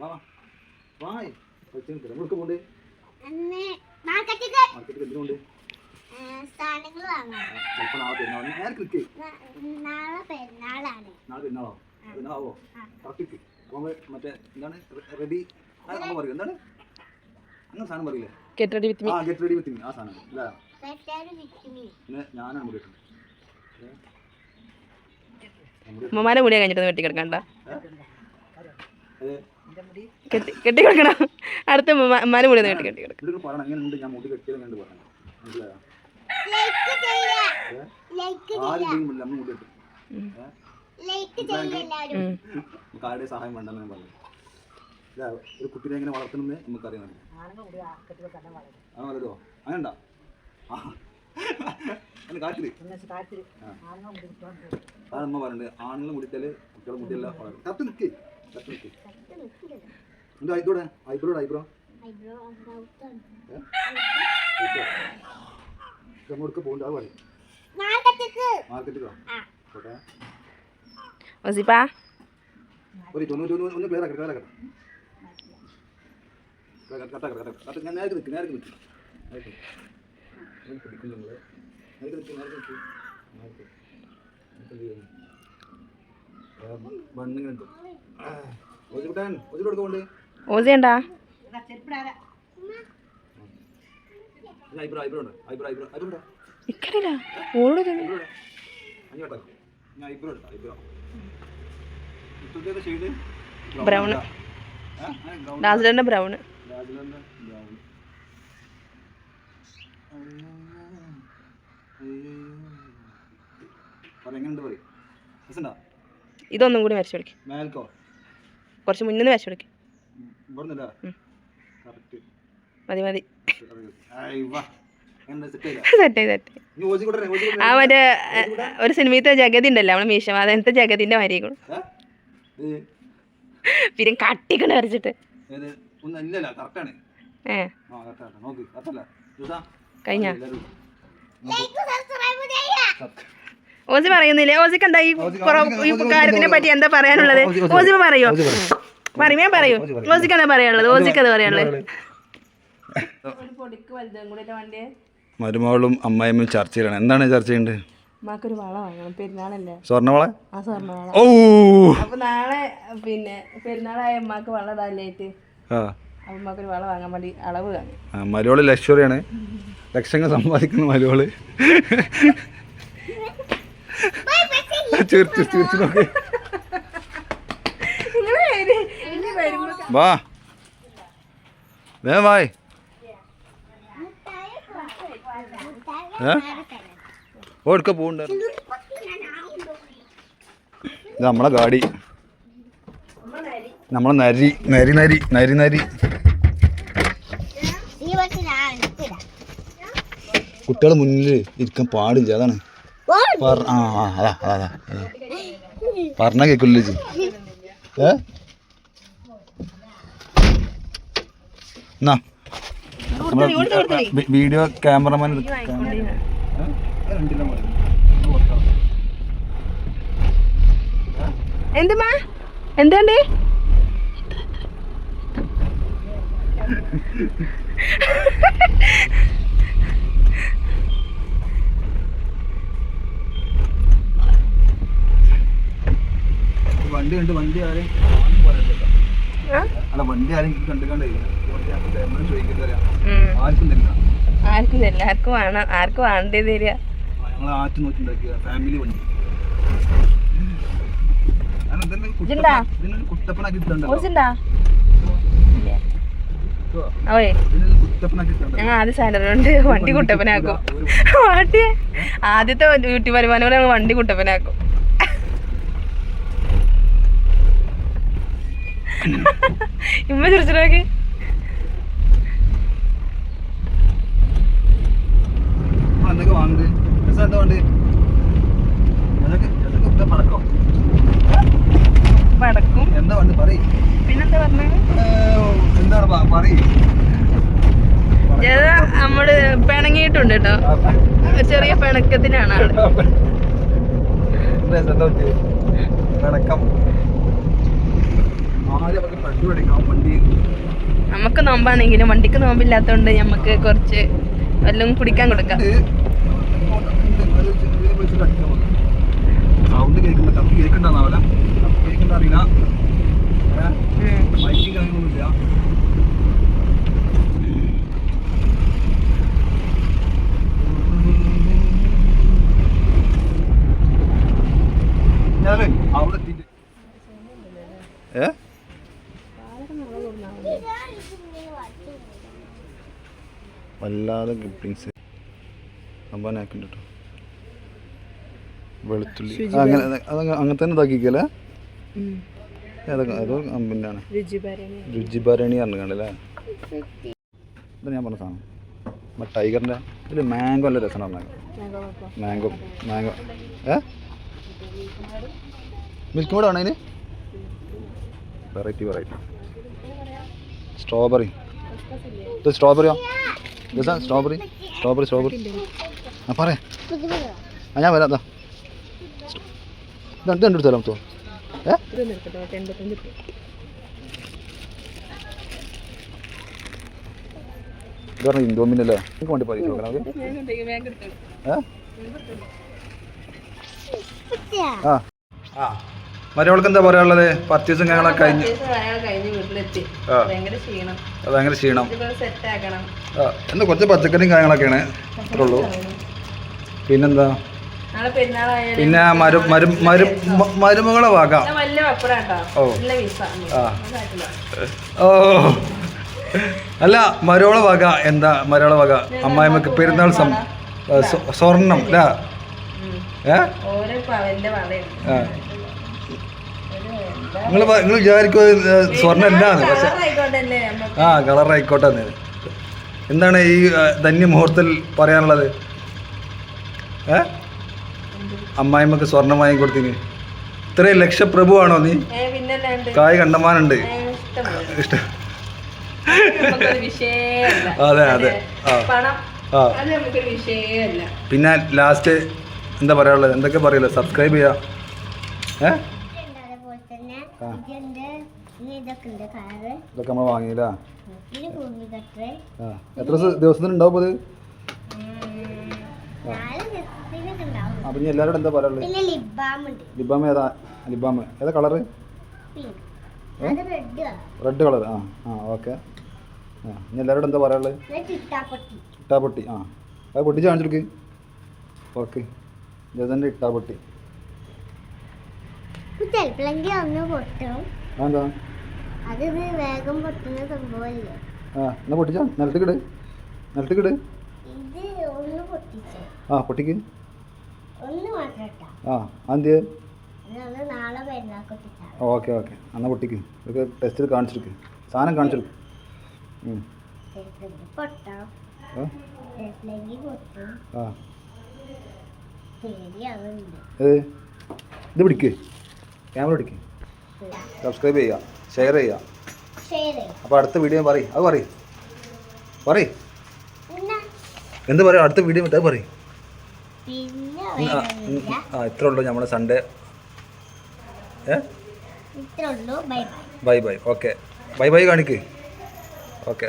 വാ വായ്. നമ്മൾക്ക് പോണ്ട്. അന്ന് മാർക്കറ്റിക്ക് മാർക്കറ്റിൽ എന്തിനുണ്ട് ചിലപ്പോൾ നാളെ പെരുന്നാൾ നേരെ ക്ലിക്ക് ന- നാളെ പെരുന്നാളാണ്. നാളെ പെരുന്നാളോ? പെരുന്നാളാവോ? കറക്റ്റ് അപ്പോൾ മറ്റേ എന്താണ്? റെഡി അമ്മ പറയും. എന്താണ്? അങ്ങനെ സാധനം പറയില്ലേ? ഗെറ്റ് റെഡി വിത്ത് മീ ആ ഗെറ്റ് റെഡി വിത്ത് മീ ആ സാധനം. പിന്നെ ഞാനാണ് മുടി മുടിയാ കഴിഞ്ഞിട്ട് വെട്ടി കിടക്കണ്ട. ഏ? കെട്ടി കൊടുക്കണം. അടുത്ത ഉമ്മമാരെ മുടി കെട്ടി. കെട്ടി സഹായം വേണ്ടെന്ന് ഞാൻ പറഞ്ഞു. ഒരു കുട്ടിനെ എങ്ങനെ വളർത്തണമെന്ന് നമുക്കറിയാം. അങ്ങനെ ആ അല്ല കാറ്റിൽ അമ്മ പറഞ്ഞത് ആണുങ്ങൾ മുടിച്ചാൽ കുട്ടികളെ മുടിയെല്ലാം നിൽക്ക് കത്ത് നിൽക്ക് എന്താ ഐബ്രോടെ? ഐബ്രോ? ഐബ്രോ അങ്ങോട്ട് പോകുന്നുണ്ട് അത് പറയും. മാർക്കറ്റിക്ക്. മാർക്കറ്റിലോ കോട്ടെ ഒസിപ്പാ ഒരു ഒന്ന് ഒന്ന് ക്ലിയർ ആക്കട്ടെ ക്ലിയർ ആക്കട്ടെ. ഞാൻ നേരത്തെ നിൽക്ക് നേരത്തെ നിൽക്ക് പിടിക്കും നിങ്ങൾ നേരത്തെ നിൽക്ക് നേരത്തെ നിൽക്ക് നേരത്തെ മണ്ണിങ്ങനെ ഉണ്ട് ഒതുക്കിട്ടാൻ ഒതുക്കി കൊടുക്കുന്നുണ്ട് ഓസി ഉണ്ടാ. ഐബ്രോ ഐബ്രോ ഉണ്ട്. Eyebrow eyebrow eyebrow. ഉണ്ടോ. ഇക്കടില്ല ഓളോട് ബ്രൗൺ ബ്രൗൺ പറ എങ്ങനെയുണ്ട് പറയും? ഇതൊന്നും കൂടി വരച്ചു കൊടുക്കും. കുറച്ച് മുന്നിൽ നിന്ന് വരച്ചു കൊടുക്കും. മതി മതി. ആ മറ്റേ ഒരു സിനിമത്തെ ജഗതി ഉണ്ടല്ലോ നമ്മളെ മീശമാധനത്തെ ജഗതിന്റെ വരികളും? പിന്നെ കട്ടിക്കണ വരച്ചിട്ട്. കഴിഞ്ഞാ? ഓസി പറയുന്നില്ലേ? ഓസിക്ക് എന്താ ഈ ഈ കാര്യത്തിനെ പറ്റി എന്താ പറയാനുള്ളത്? ഓസി പറയോ. പറയുമേ പറയൂ. ഓസി പറയും. ഓസിക്ക് എന്താ പറയാനുള്ളത്? ഓസിക്ക് എന്താ പറയാനുള്ളത്? മരുമകളും അമ്മായിമ്മയും ചർച്ചയിലാണ് എന്താണ് ചർച്ച ചെയ്യേണ്ടത്? മാക്കൊരു വള വാങ്ങണം. പെരുന്നാളല്ലേ? സ്വർണവള? ആ ഓ അപ്പൊ നാളെ പിന്നെ പെരുന്നാളായ അമ്മയ്ക്ക് വള ഇടാനായിട്ട് ആ. അപ്പൊ വള വാങ്ങാൻ വേണ്ടി അളവ് മലയോൾ ലക്ഷറിയാണ്. ലക്ഷങ്ങൾ സമ്പാദിക്കുന്ന മലയോൾ ചിരിച്ചു ചിരിച്ചു നോക്കി. വാ. വേ വായ്. ഓടുക്ക പോകണ്ട നമ്മളെ ഗാഡി. നമ്മളെ നരി. നരി നരി നരി നരി. കുട്ടികൾ മുന്നിൽ ഇരിക്കാൻ പാടില്ല അതാണ്. ആ ആ അതാ അതാ അതാ. പറഞ്ഞ കേൾക്കില്ല ചേച്ചി ഏ? എന്നാ? വീഡിയോ ക്യാമറമാൻ എന്തുമാ എന്തുണ്ട്? വണ്ടി കണ്ട് വണ്ടി ആരെയും അല്ല വണ്ടി ആരെയും കണ്ടു കണ്ടേ. ആർക്കും തരില്ല. ആർക്കും തരില്ല. ആർക്കും വേണം ആർക്കും വേണ്ടേ തരിക. ഞങ്ങൾ ആറ്റ് ഫാമിലി വണ്ടി. ഇട്ടുണ്ടല്ലോ സാലറി കൊണ്ട് വണ്ടി കുട്ടപ്പനാക്കും. വണ്ടി. ആദ്യത്തെ യൂട്യൂബ് വരുമാനം ഞങ്ങൾ വണ്ടി കുട്ടപ്പനാക്കും ഇമ്മ ചിരിച്ചിട്ടോക്ക് നമ്മൾ എന്തൊക്കെ വാങ്ങുന്നത് രസം എന്താ വേണ്ടത് അതൊക്കെ അതൊക്കെ ഇവിടെ പടക്കം? എന്താ വേണ്ടത് പറയ്. പിന്നെന്താ പറഞ്ഞത് എന്താണ് പറയ്. നമ്മൾ പിണങ്ങിയിട്ടുണ്ട് കേട്ടോ. ചെറിയ പിണക്കത്തിനാണ് ആൾ. എന്താ എന്താ പറ്റിയത് പടക്കം ആദ്യം നമുക്ക് നോമ്പാണെങ്കിലും വണ്ടിക്ക് നോമ്പില്ലാത്തോണ്ട് നമുക്ക് കുറച്ച് വല്ലതും കുടിക്കാൻ കൊടുക്കാം സൗണ്ട് കേൾക്കുമ്പോ കത്തി കേൾക്കണ്ട അറിയില്ല വല്ലാതെ ഗിഫ്റ്റിങ്സ് സംഭവനാക്കുന്നുണ്ട് കേട്ടോ വെളുത്തുള്ളി. അങ്ങനെ അങ്ങനെ തന്നെ ഇതാക്കിക്കല്ലേ. ഏതൊക്കെ അതോ പിന്നാണ് രുചി ഭരണി രുചി പറഞ്ഞു കണ്ടല്ലേ ഇത് ഞാൻ പറഞ്ഞ സാധനം. നമ്മുടെ ടൈഗറിന്റെ ഇതിൽ മാംഗോ അല്ല രസം പറഞ്ഞത് മാംഗോ മാംഗോ ഏ? മിൽക്ക് മോഡ് ആണോ അതിന്? Variety variety. സ്ട്രോബെറി ഇത് സ്ട്രോബെറിയോ ഇത് സ്ട്രോബെറി സ്ട്രോബെറി സ്ട്രോബെറി ആ പറയാം. ആ ഞാൻ വരാം ഇതാ ഇത് രണ്ടു എടുത്താലോ തോ ഏ? ഇത് പറഞ്ഞ ഇന്തോമിനല്ലേ എനിക്ക് വേണ്ടി ഏ? ആ. ആ. മറ്റവൾക്ക് എന്താ പറയാനുള്ളത്? പർച്ചേസും കാര്യങ്ങളൊക്കെ കഴിഞ്ഞ്. അത് ഭയങ്കര ക്ഷീണം. ആ. എന്താ കുറച്ച് പച്ചക്കറിയും കാര്യങ്ങളൊക്കെയാണ്. അത്രേ ഉള്ളൂ. പിന്നെന്താ? പിന്നെ മരു മരു മരു മ- മരുമകളെ വാക്കാം ഓ. ആ. ഓ. അല്ല മരോളെ വക എന്താ മരോളെ വക അമ്മായിമ്മക്ക് പെരുന്നാൾ സം സ്വർണം അല്ല ഏ? ആ. നിങ്ങൾ നിങ്ങൾ വിചാരിക്കുക സ്വർണം എന്താന്ന് പക്ഷെ ആ കളർ ആയിക്കോട്ടെ. എന്താണ് ഈ ധന്യമുഹൂർത്തത്തിൽ പറയാനുള്ളത്? ഏ? അമ്മായിമ്മക്ക് സ്വർണം വാങ്ങി കൊടുത്തിന്. ഇത്രയും ലക്ഷപ്രഭുവാണോ നീ? കായ് കണ്ടമാനുണ്ട്. ഇഷ്ടം. അതെ അതെ. ആ. പിന്നെ ലാസ്റ്റ് എന്താ പറയാനുള്ളത്? എന്തൊക്കെ പറയല്ലോ? സബ്സ്ക്രൈബ് ചെയ്യാം. ഏ അതേപോലെ തന്നെ ആ. ഇതുണ്ട് ഇനി ഇതൊക്കെ നമ്മൾ വാങ്ങിയില്ല എത്ര ദിവസം- ദിവസത്തിന് ഉണ്ടാവും അത് അപ്പം ഇനി എല്ലാവരോടും എന്താ പറയാനുള്ളത്? പിന്നെ ലിബാം ഏതാ? ലിബാം ഏതാ കളറ് റെഡ് കളർ. ആ ആ ഓക്കെ. ആ ഇനി എല്ലാവരോടും എന്താ പറയാനുള്ളത്? ഇട്ടാപ്പൊട്ടി. ആ. അത് പൊട്ടിച്ച് കാണിച്ചെടുക്ക് ഓക്കെ. ജസന്റെ ഇട്ടാപ്പൊട്ടി. ചിലപ്പോഴെങ്കിൽ ഒന്ന് പൊട്ടും? എന്താ അത് ഇത് വേഗം പൊട്ടുന്ന സംഭവമല്ലേ ആ എന്നാ പൊട്ടിച്ചാ? നിലത്തേക്കിട്. നിലത്തേക്കിട്. ഇത് ഒന്ന് പൊട്ടിച്ചു? ആ പൊട്ടിക്ക്. ഒന്ന് മാത്രം ആ അതെന്ത് അത് നാളെ പെരുന്നാൾ കൊട്ടിച്ചാണ് ഓക്കെ ഓക്കെ. എന്നാ പൊട്ടിക്ക്. ഇതൊക്കെ ടെസ്റ്റിൽ കാണിച്ചെടുക്ക്. സാധനം കാണിച്ചെടുക്ക്. പൊട്ടാം? ആ? ഇത് പിടിക്ക്. ക്യാമറ പിടിക്ക് സബ്സ്ക്രൈബ് ചെയ്യുക. ഷെയർ ചെയ്യുക. അപ്പോൾ അടുത്ത വീഡിയോ പറയും. അത് പറയും. പറയും. എന്ത് പറയും? അടുത്ത വീഡിയോ അത് പറയും. ആ, ഇത്ര ഉള്ളൂ നമ്മുടെ Sunday bye bye okay bye bye കാണിക്ക്. ഓക്കെ